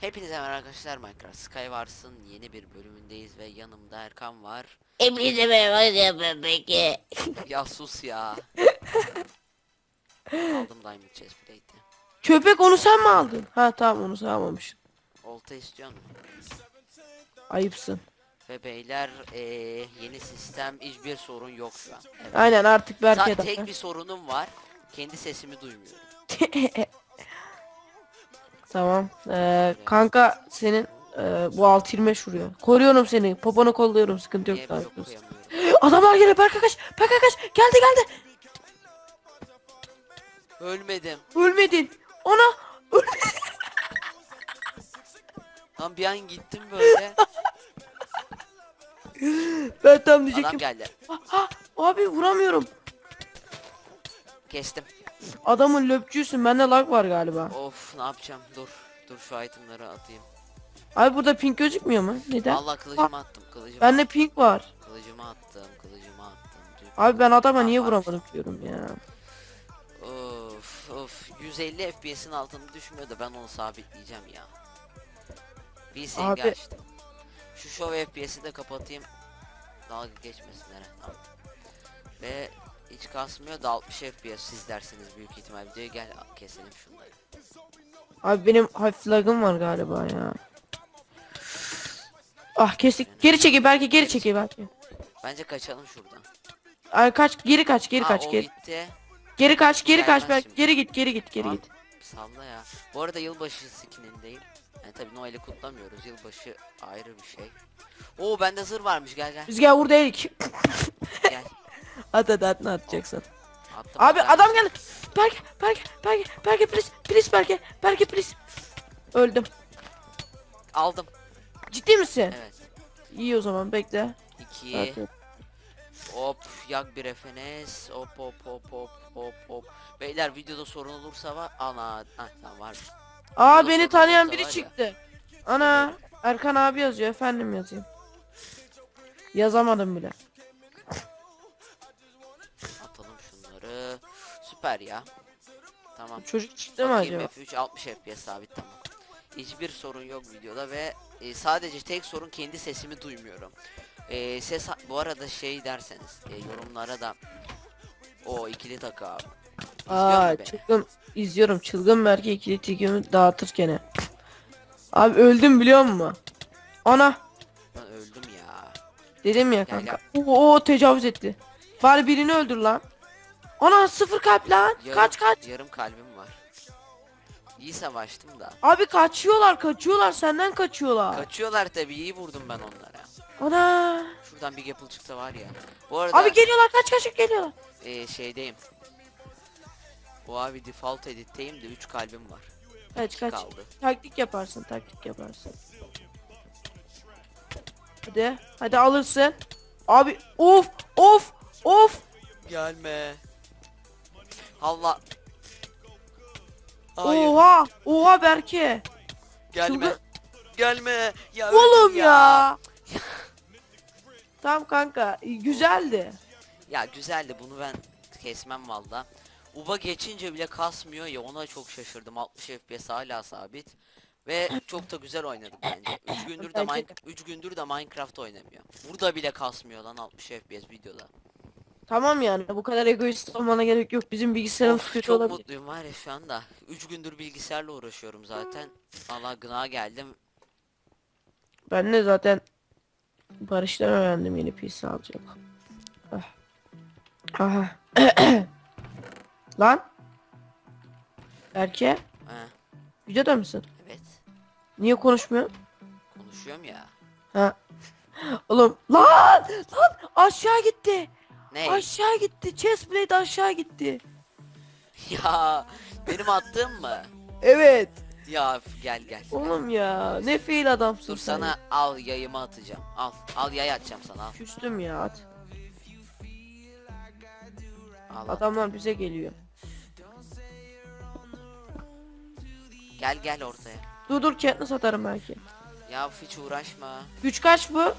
Hepinize merhaba arkadaşlar Minecraft Skywars'ın yeni bir bölümündeyiz ve yanımda Erkan var. Hepinize merhaba ya peki. ya sus ya. Aldım Diamond Chest Plate'i. Köpek onu sen mi aldın? Ha tamam onu sen almamışsın. Olta istiyor musun? Ayıpsın. Ve beyler eee, yeni sistem hiçbir sorun yok şu an. Evet. Aynen artık Berke Sadece de. tek bir sorunum var. Kendi sesimi duymuyorum. Tamam. Ee, kanka senin e, bu 6.25 vuruyor. Koruyorum seni. Poponu kolluyorum. Sıkıntı yok. Niye. Adamlar geliyor. Berke kaç. Berke kaç. Geldi geldi. Ölmedim. Ölmedin. Ona. Lan bir an gittim böyle. Ben tam Adam diyecektim. geldi. Ha, ha, abi vuramıyorum. Kestim. Adamın löpçüsün. Bende lag var galiba. Of ne yapacağım? Dur. Dur şu itemları atayım. Abi burada pink gözükmüyor mu? Neden? Allah kılıcımı attım. Kılıcımı Bende pink var. Kılıcımı attım, kılıcımı attım. Abi ben adama niye vuramadım diyorum ya. Of of 150 FPS'in altında düşmüyor da ben onu sabitleyeceğim ya. Bir Abi- açtım. Şu show FPS'i de kapatayım. Dalga geçmesinler. ha, Tamam. Ve hiç kasmıyor da 60 FPS siz dersiniz büyük ihtimal videoyu gel keselim şunları. Abi benim hafif lagım var galiba ya. Ah kestik. Geri çekil belki geri çekil belki. Bence kaçalım şuradan. Ay kaç geri kaç geri Aa, kaç o geri. gitti. Geri kaç geri kaç Gelmez belki şimdi. geri git geri git geri Tamam, git. Salla ya. Bu arada yılbaşı skinindeyim. Yani tabi Noel'i kutlamıyoruz. Yılbaşı ayrı bir şey. Oo bende zırh varmış gel gel. Rüzgar vur değil. gel. At hadi at ne atacaksın. Attım Abi adam geldi. Berke Berke Berke Berke please please Berke Berke please. Öldüm. Aldım. Ciddi misin? Evet. İyi o zaman bekle. 2 Berke. Hop yak bir efenes. Hop hop hop hop hop hop. Beyler videoda sorun olursa var. Ana. Ah tamam var. Aa Burada beni sorun tanıyan olursa biri var ya. çıktı. Ana Erkan abi yazıyor efendim yazayım. Yazamadım bile. Süper ya. Tamam. Çocuk çıktı mı acaba? F3 60 FPS sabit tamam. Hiçbir sorun yok videoda ve e, sadece tek sorun kendi sesimi duymuyorum. E, ses bu arada şey derseniz e, yorumlara da o ikili takı abi. İzliyor Aa çılgın izliyorum çılgın Berke ikili tigimi dağıtırken. Abi öldüm biliyor musun? Ana Ben öldüm ya. dedim ya Gel, kanka. Oo tecavüz etti. Bari birini öldür lan. Ana sıfır kalp lan. Yarım, Kaç kaç. Yarım kalbim var. İyi savaştım da. Abi kaçıyorlar kaçıyorlar senden kaçıyorlar. Kaçıyorlar tabii iyi vurdum ben onlara. Ana. Şuradan bir gapple çıksa var ya. Bu arada Abi geliyorlar kaç kaç geliyorlar. e, şeydeyim. Bu abi default editteyim de 3 kalbim var. Kaç kaç. kaldı. Taktik yaparsın taktik yaparsın. Hadi hadi alırsın. Abi of of of. Gelme. Allah. Hayır. Oha oha Berke. Gelme. Çılgın- Gelme. Ya Oğlum öldüm ya. Tamam kanka güzeldi. Ya güzeldi bunu ben kesmem valla. Uba geçince bile kasmıyor ya ona çok şaşırdım. 60 FPS hala sabit. Ve çok da güzel oynadık bence. 3 gündür de Bence Mine de. 3 gündür de Minecraft oynamıyor. Burada bile kasmıyor lan 60 FPS videoda. Tamam yani bu kadar egoist olmana gerek yok. Bizim bilgisayarımız Of, kötü çok olabilir. mutluyum var ya şu anda. 3 gündür bilgisayarla uğraşıyorum zaten. Allah gına geldim. Ben de zaten Barış'tan öğrendim yeni PC alacak. Ah. Aha. Lan. Berke He, videoda mısın? evet. Niye konuşmuyorsun? Konuşuyorum ya. Ha. Oğlum lan lan aşağı gitti. Ne? Aşağı gitti. Chestplate aşağı gitti. ya benim attığım mı? Evet. Ya gel gel. Oğlum ya ne fail adamsın Dur sen. sana al yayımı atacağım. Al. Al yay atacağım sana al. Küstüm ya at. Al, al. Adamlar bize geliyor. Gel gel ortaya. Dur dur Katniss satarım belki. Ya hiç uğraşma. Güç kaç bu? 3.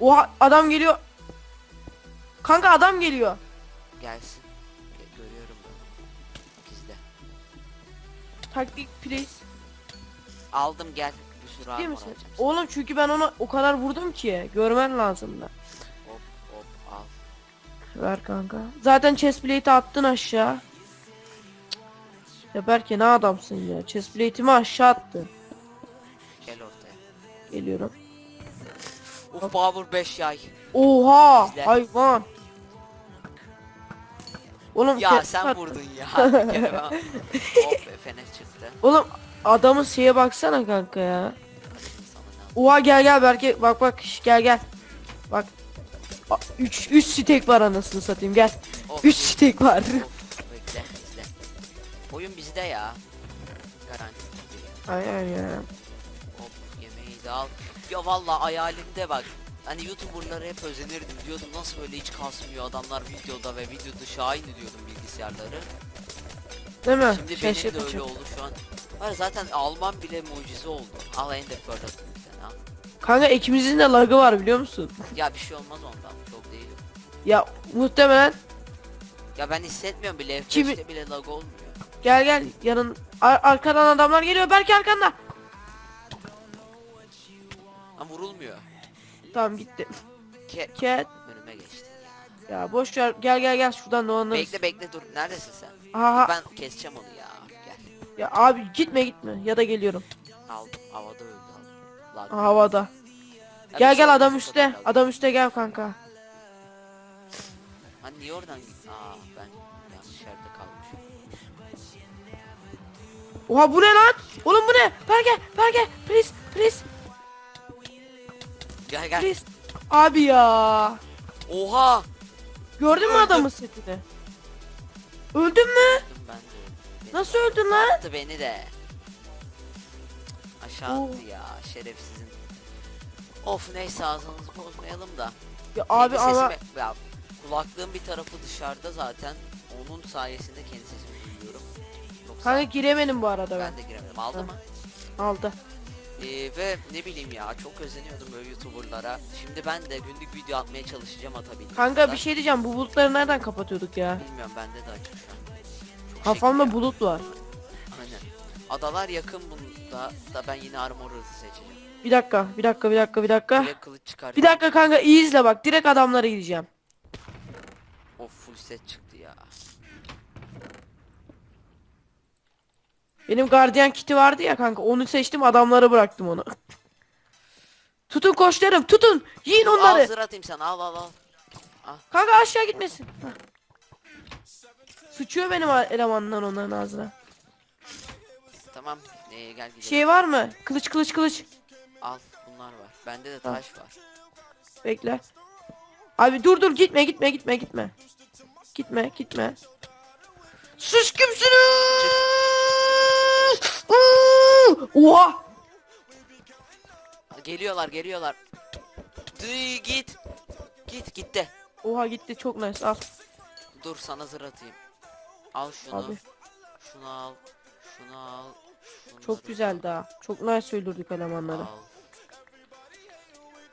Oha adam geliyor. Kanka adam geliyor. Gelsin. Ge- görüyorum ben. Bak izle. Taktik please. Aldım gel. Bir sürü Değil armor misin? alacağım. Oğlum çünkü ben ona o kadar vurdum ki. Görmen lazım da. Hop hop al. Ver kanka. Zaten chestplate'i attın aşağı. Cık. Ya Berke ne adamsın ya. Chestplate'imi aşağı attın. Gel ortaya. Geliyorum. Uf power 5 yay. Oha İzle. hayvan. Oğlum Ya sen at- vurdun ya. Bir kere ben- Hop efene çıktı. Oğlum adamın şeye baksana kanka ya. Sana ne Oha gel gel Berke bak bak şş, gel gel. Bak. 3 3 stek var anasını satayım gel. Of, 3 dur. stek var. Of, bekle izle. Oyun bizde ya. Garanti. Aynen ya. Hop yemeği de al. Ya valla hayalimde bak. Hani youtuberlara hep özenirdim diyordum nasıl böyle hiç kasmıyor adamlar videoda ve video dışı aynı diyordum bilgisayarları. Değil mi? Şimdi benim de Şaşırtıcı. öyle oldu şu an. Var zaten Alman bile mucize oldu. Al Ender Pearl atayım bir tane al. Kanka ikimizin de lagı var biliyor musun? Ya bir şey olmaz ondan çok değil. Ya muhtemelen Ya ben hissetmiyorum bile Kimi- F5'te bile lag olmuyor. gel gel yanın ar- arkadan adamlar geliyor Berke arkanda. Ha vurulmuyor. Tamam gitti. Ke Cat. önüme geçtin ya. Boş ver gel gel gel şuradan dolanırız. Bekle bekle dur neredesin sen? Aha, Ben keseceğim onu ya. Gel. ya abi gitme gitme ya da geliyorum. Aldım havada öldü aldım. Aha, havada. Ya Gel şey gel adam üstte. Adam üstte gel kanka. Hani niye oradan git? Aa ben yanlış yerde kalmışım. Oha bu ne lan? Oğlum bu ne? Berke Berke please please Gel gel. please. Abi ya. Oha! Gördün mü Öldüm. adamın setini? Öldün mü? Öldüm ben de. Beni Nasıl öldün lan? Attı beni de. Aşağı Oo. attı ya şerefsizin. Of neyse ağzınızı bozmayalım da. Ya abi Kendi ama ya, kulaklığın bir tarafı dışarıda zaten. Onun sayesinde kendi sesimi duyuyorum. Yoksa kanka giremedim bu arada ben. ben de giremedim. Aldı Heh. mı? Aldı. Ee, ve ne bileyim ya çok özeniyordum böyle youtuberlara. Şimdi ben de günlük video atmaya çalışacağım atabildiğim Kanka kadar. bir şey diyeceğim bu bulutları nereden kapatıyorduk ya? Bilmiyorum bende de açık şu an. Çok Kafamda ya. bulut var. Aynen. Adalar yakın bunda da ben yine armor hızı seçeceğim. Bir dakika bir dakika bir dakika bir dakika. Direkt kılıç çıkar. Bir dakika kanka iyi izle bak direkt adamlara gideceğim. Of full set çıktı ya. Benim gardiyan kiti vardı ya kanka onu seçtim adamlara bıraktım onu. Tutun koçlarım tutun yiyin Al onları. zırh atayım sana al al al. Kanka aşağı gitmesin. Hah. Sıçıyor benim elemanlar onların ağzına. Tamam. Ee, gel gidelim. Şey var mı? Kılıç kılıç kılıç. Al bunlar var. Bende de Al. taş var. Bekle. Abi dur dur gitme gitme gitme gitme. Gitme gitme. Sus kimsiniz? Oha! Geliyorlar geliyorlar. Dıy, git. Git gitti. Oha gitti çok nice al. Dur sana zırh atayım. Al şunu. Abi Şunu al. Şunu al. şunları çok güzeldi ha. Çok nice öldürdük elemanları. Al.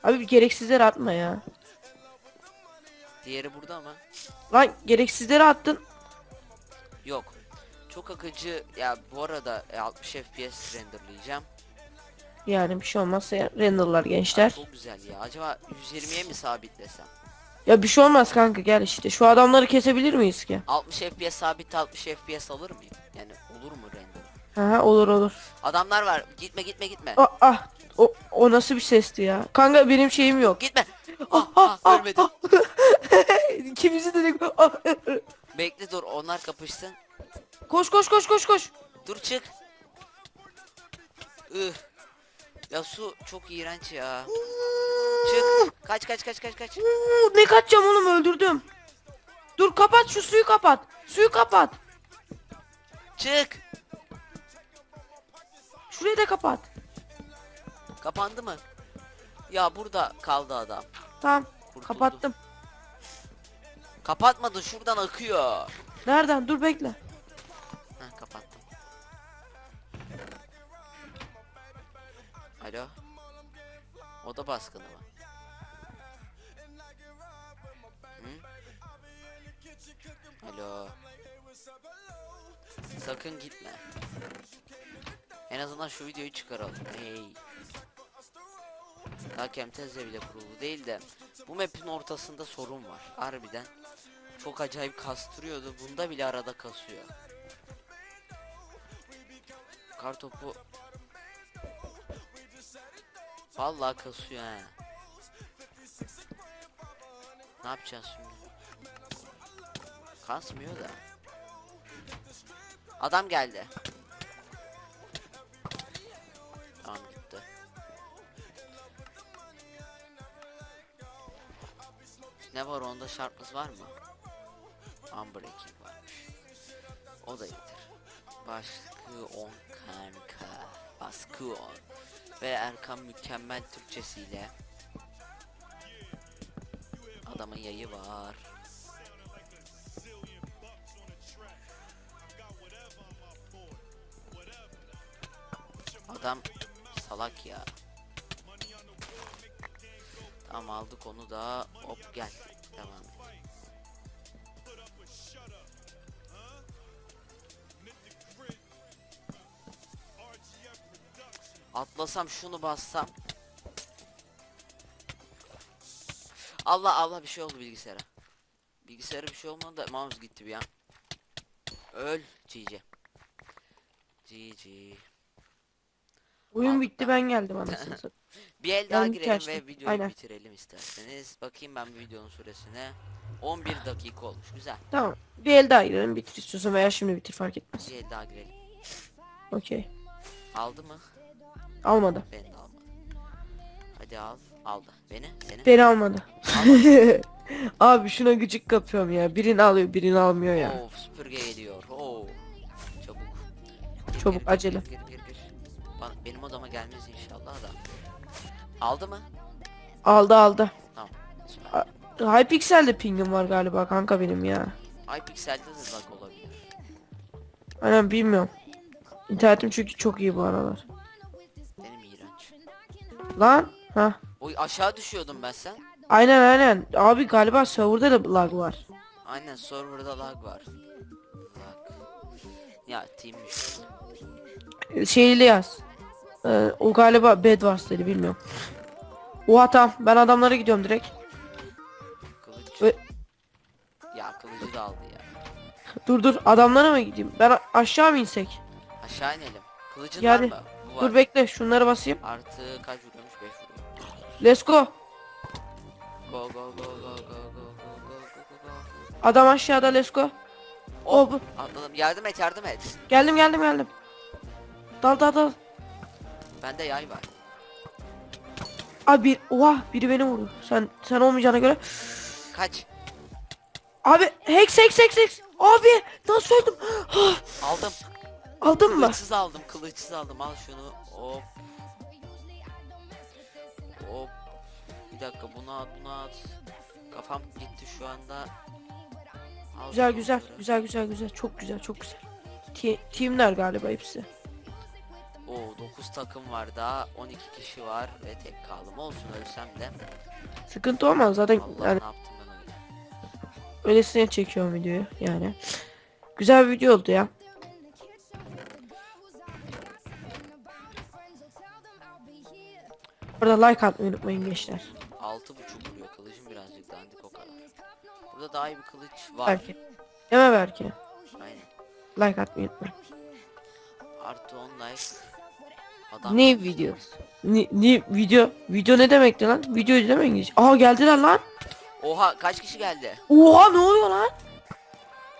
Abi bir gereksizleri atma ya. Diğeri burada mı? Lan gereksizleri attın. Yok. Çok akıcı. Ya bu arada e, 60 FPS renderlayacağım. Yani bir şey olmazsa ya- renderlar gençler. Çok güzel ya. Acaba 120'ye mi sabitlesem? Ya bir şey olmaz kanka gel işte. Şu adamları kesebilir miyiz ki? 60 FPS sabit 60 FPS alır mıyım? Yani olur mu render? Aha olur olur. Adamlar var. Gitme gitme gitme. Ah, ah. O, o nasıl bir sesti ya? Kanka benim şeyim yok. Gitme. Ah, ah, ölmedim. İkimizi dedik. Ah, Bekle dur onlar kapışsın. Koş koş koş koş koş. Dur çık. Ih. Ya su çok iğrenç ya. Çık. Kaç kaç kaç kaç kaç. Ne kaçacağım oğlum öldürdüm. Dur kapat şu suyu kapat. Suyu kapat. Çık. Şurayı da kapat. Kapandı mı? Ya burada kaldı adam. Tamam Kurtuldu. kapattım. Kapatmadı şuradan akıyor. Nereden? Dur bekle. Kapattım. Alo. Oda baskını mı? Alo. Sakın gitme. En azından şu videoyu çıkaralım. Hey. Daha Camtasia bile kurulu değil de bu map'in ortasında sorun var. Harbiden çok acayip kastırıyordu. Bunda bile arada kasıyor. Kartopu Vallahi kasıyor ha. Ne yapacağız şimdi? Kasmıyor da. Adam geldi. Tamam gitti. Ne var onda şartımız var mı? Unbreaking varmış. O da iyidir. Baskı 10 kanka. 10. Ve Erkan mükemmel Türkçesiyle. Adamın yayı var. Adam salak ya. Tamam aldık onu da. Hop gel. Atlasam şunu bassam. Allah Allah bir şey oldu bilgisayara. Bilgisayara bir şey olmadı da mouse gitti bir an. Öl GG. GG. Oyun Abi bitti ben geldim anasını. Bir el daha Yani girelim kaçtı. ve videoyu Aynen. bitirelim isterseniz. Bakayım ben bir videonun süresine. 11 dakika olmuş. Güzel. Tamam. Bir el daha girelim bitir istiyorsan veya şimdi bitir fark etmez. Bir el daha girelim. Okey. Aldı mı? Almadı. Beni de almadı. Hadi al. Aldı. Beni? Seni? Beni almadı. Abi şuna gıcık kapıyorum ya. Birini alıyor birini almıyor ya. Of süpürge geliyor. Oo. Çabuk. Gir, Çabuk, gir, gir, acele. Gir, gir, gir, gir. Benim odama gelmez inşallah da. Aldı mı? Aldı aldı. Tamam. Süper. Hypixel'de pingim var galiba kanka benim ya. iPixel'de de lag olabilir. Aynen bilmiyorum. İnternetim çünkü çok iyi bu aralar. Lan. Ha. Oy aşağı düşüyordum ben sen. Aynen aynen. Abi galiba serverda da lag var. Aynen serverda lag var. Lag. Ya teammiş. Şeyli yaz. Ee, o galiba Bedwars'taydı bilmiyorum. Oha tamam ben adamlara gidiyorum direkt. Kılıç. Ve- Ya kılıcı da aldı ya. Dur dur adamlara mı gideyim? Ben aşağı mı insek? Aşağı inelim. Kılıcın Yani, var mı? Bu var. Dur bekle şunları basayım. Artı kaç vuruyormuş? 5 vuruyor. Let's go. Go go go go go go go go go. Adam aşağıda let's go. Oh, bu. Atladım. Yardım et yardım et. Geldim geldim geldim. Dal dal dal. Bende yay var. Abi bir oha biri beni vurdu. Sen sen olmayacağına göre. Kaç. Abi hex hex hex hex. Abi nasıl öldüm? Aldım. Aldın mı? Kılıçsız aldım. Kılıçsız aldım. Al şunu. Hop. Hop. Bir dakika bunu at bunu at. Kafam gitti şu anda. Al Güzel güzel şöyle. güzel güzel güzel çok güzel çok güzel. Ti- teamler galiba hepsi. Oo 9 takım var daha 12 kişi var ve tek kaldım olsun ölsem de Sıkıntı olmaz zaten yani ne yaptım ben öyle öylesine çekiyorum videoyu yani. Güzel bir video oldu ya. Burada like atmayı unutmayın gençler. 6 buçuk vuruyor kılıcım birazcık dandik o kadar Burada daha iyi bir kılıç var Belki. Deme belki. Aynen Like atmayı unutmayın. Artı 10 like Adam Ne videosu? Ne, ne video? Video ne demekti lan? Video deme İngilizce. Aa geldiler lan. Oha kaç kişi geldi Oha ne oluyor lan?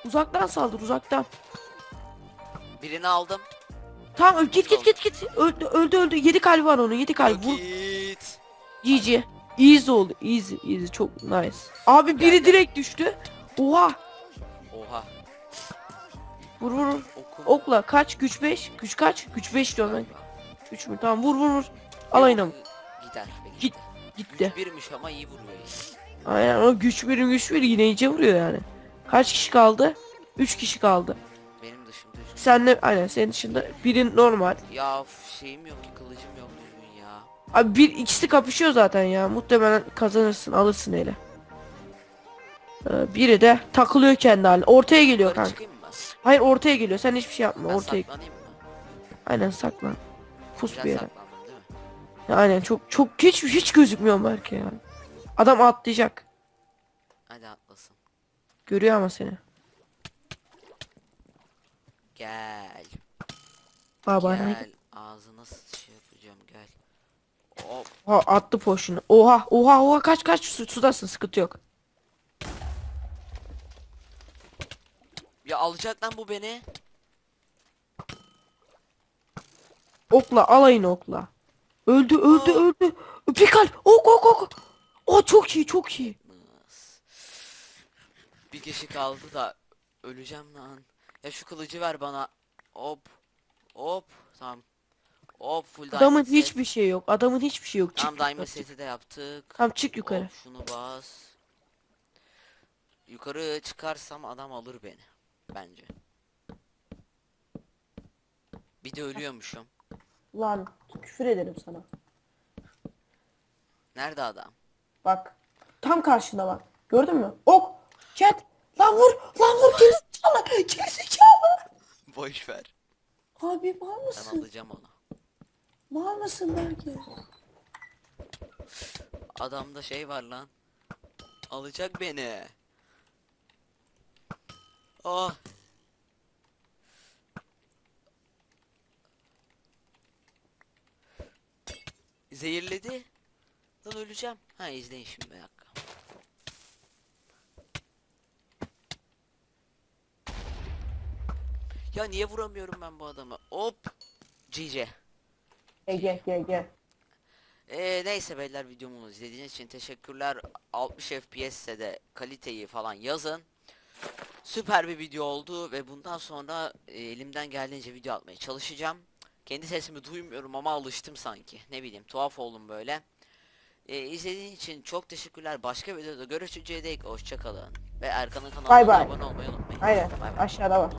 Uzaktan saldır uzaktan. Birini aldım Tamam öl- git git git git. Öldü öldü öldü. 7 kalbi var onun 7 kalbi. Vur. Git GG. Easy oldu. Easy easy çok nice. Abi biri Geldi. direkt düştü. Oha. Oha Vur vur Okla kaç güç 5. Güç kaç? Güç 5 diyorum ben. 3 mü? Tamam vur vur vur. Alayına mı? Gider Git. gitti. Güç birmiş ama iyi vuruyor. Aynen o güç bir güç bir yine iyice vuruyor yani. Kaç kişi kaldı? 3 kişi kaldı. Benim dışımda üç- Sen de aynen senin dışında birin normal. Ya şeyim yok ki kılıcım yok düzgün ya Abi bir ikisi kapışıyor zaten ya. Muhtemelen kazanırsın, alırsın ele. Ee, biri de takılıyor kendi haline. Ortaya geliyor Yukarı kanka. çıkayım mı? Hayır ortaya geliyor. Sen hiçbir şey yapma. Ben Ortaya. saklanayım mı? Aynen saklan. Pus bir yere. saklandım değil mi? Ya aynen çok çok hiç hiç gözükmüyor belki ya. Adam atlayacak. Hadi atlasın. Görüyor ama seni. Gel. Baba Gel. Ağzına şey yapacağım gel. Hop. Oha attı poşunu. Oha oha oha kaç kaç su, sudasın sıkıntı yok. Ya alacak lan bu beni. Okla alayın okla. Öldü öldü Aa. öldü. Pikal ok ok ok. O çok iyi çok iyi. Bir kişi kaldı da öleceğim lan. Ya şu kılıcı ver bana. Hop. Hop. Tamam. Hop full Adamın set. hiçbir şey yok. Adamın hiçbir şey yok. Çık Tamam diamond yukarı, çık. seti de yaptık. Tamam çık yukarı. Hop, şunu bas. Yukarı çıkarsam adam alır beni. Bence. Bir de ölüyormuşum. Lan küfür ederim sana. Nerede adam? Bak. Tam karşında bak. Gördün mü? Ok. Chat. Lan vur. Lan vur. Gerizekalı. Gerizekalı. Boş ver. Abi mal Ben mısın? alacağım onu. Mal mısın belki? Adamda şey var lan. Alacak beni. Ah. Zehirledi. Lan öleceğim. Ha izleyin şimdi bir dakika. Ya niye vuramıyorum ben bu adamı? Hop. GG. Ege Ege. Ee, neyse beyler videomu izlediğiniz için teşekkürler. 60 FPS'se de kaliteyi falan yazın. Süper bir video oldu ve bundan sonra e, elimden geldiğince video atmaya çalışacağım. Kendi sesimi duymuyorum ama alıştım sanki. Ne bileyim tuhaf oldum böyle. Ee, izlediğiniz için çok teşekkürler. Başka videoda görüşeceğiz hoşçakalın. Ve Erkan'ın kanalına Bay bay. abone olmayı unutmayın. Aynen. Bay bay. Aşağıda var.